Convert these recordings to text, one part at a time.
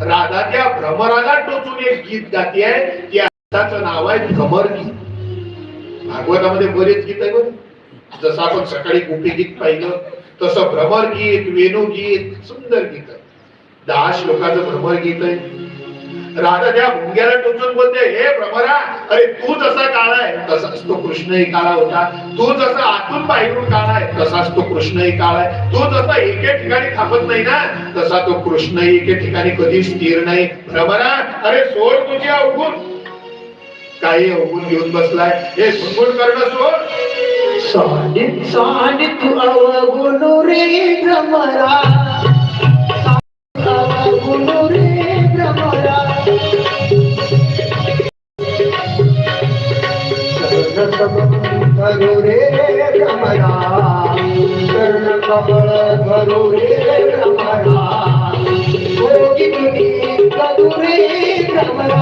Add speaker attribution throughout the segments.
Speaker 1: राधा त्या भ्रमराला टोचून एक गीत गाते आहे की आताचं नाव आहे भ्रमर गीत. भागवतामध्ये बरेच गीत आहे बरं जसं आपण सकाळी गोपी गीत पाहिलं तसं भ्रमर गीत वेणू गीत सुंदर गीत आहे दहा श्लोकाचं भ्रमर गीत आहे. राधा त्या भुंग्याला टोचून बोलते हे भ्रमरा अरे तू जसा काळा आहे तसाच तो कृष्णही काळा होता. तू जसा आतून बाहेरून काळा आहे तसाच तो कृष्णही काळा आहे. तू जसा एके ठिकाणी थांबत नाही ना तसा तो कृष्णही एके ठिकाणी कधी स्थिर नाही. भ्रमरा अरे सोड तुझी अवगुण काही अवगुण घेऊन बसलाय. हे गुणगुण करणं सोड.
Speaker 2: सानित सानित अवगुण रे भ्रमरा. धरू रे कर्ण कमळ धरू रे भ्रमरा भोगी तुनी करू रे भ्रमरा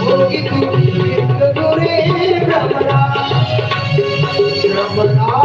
Speaker 2: भोगी तुनी करू रे भ्रमरा भ्रमरा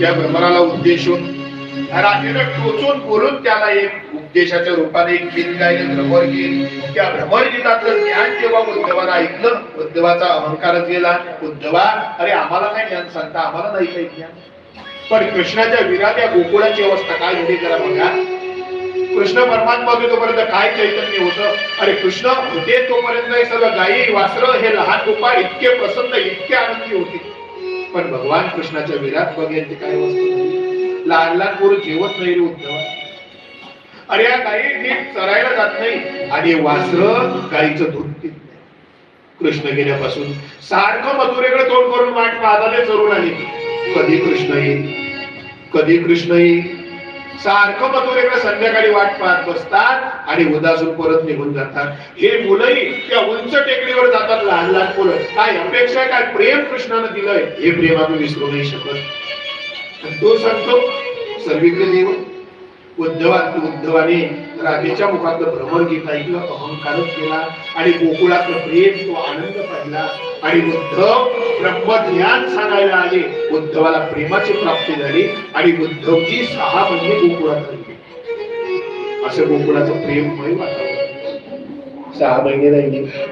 Speaker 1: त्या भ्रमराला उद्देशून राजेनं टोचून बोलून त्याला एक उपदेशाच्या रूपाने एक गीत गायलं भ्रमर गीत त्या भ्रमर गीतातलं ज्ञान जेव्हा उद्धवाला ऐकलं उद्धवाचा अहंकारच गेला. उद्धवा अरे आम्हाला काय ज्ञान सांगता आम्हाला नाही काही ज्ञान. पण कृष्णाच्या विराट या गोकुळाची अवस्था काय झाली जरा बघा. कृष्ण परमात्मा होते तोपर्यंत काय चैतन्य होतं? अरे कृष्ण होते तोपर्यंत हे सगळं गायी वासर हे लहान गोपाळ इतके प्रसन्न इतके आनंदी होते. पण भगवान कृष्णाच्या विराट बघेल काय वस्तू लहान लहान पोरं जेवत नाही रे अरे या गाई नीट चरायला जात नाही. आणि वासर गाईचं दूध पित नाही. कृष्ण गेल्यापासून सारखं मथुरेकडे तोंड करून वाट पाहताने चरून आली. कधी कृष्ण येईल? कधी कृष्ण येईल? सारखं मथुरेकडे संध्याकाळी वाट पाहत बसतात आणि उदासून परत निघून जातात. हे मुलंही त्या उंच टेकडीवर जातात लहान लहान मुलं काय अपेक्षा काय प्रेम कृष्णानं दिलंय? हे प्रेम आम्ही विसरू नाही शकत. तो सांगतो सर्वीकडे देव उद्धवा उद्धवाने राधेच्या मुखातलं भ्रमण गीत ऐकलं अहंकारच केला आणि गोकुळातलं प्रेम तो आनंद पाहिला. आणि उद्धव ब्रह्मज्ञान सांगायला आले. उद्धवाला प्रेमाची प्राप्ती झाली आणि उद्धवची सहा म्हणजे गोकुळात राहिली. असं गोकुळाचं प्रेममय वातावरण. सहा महिने राहिले.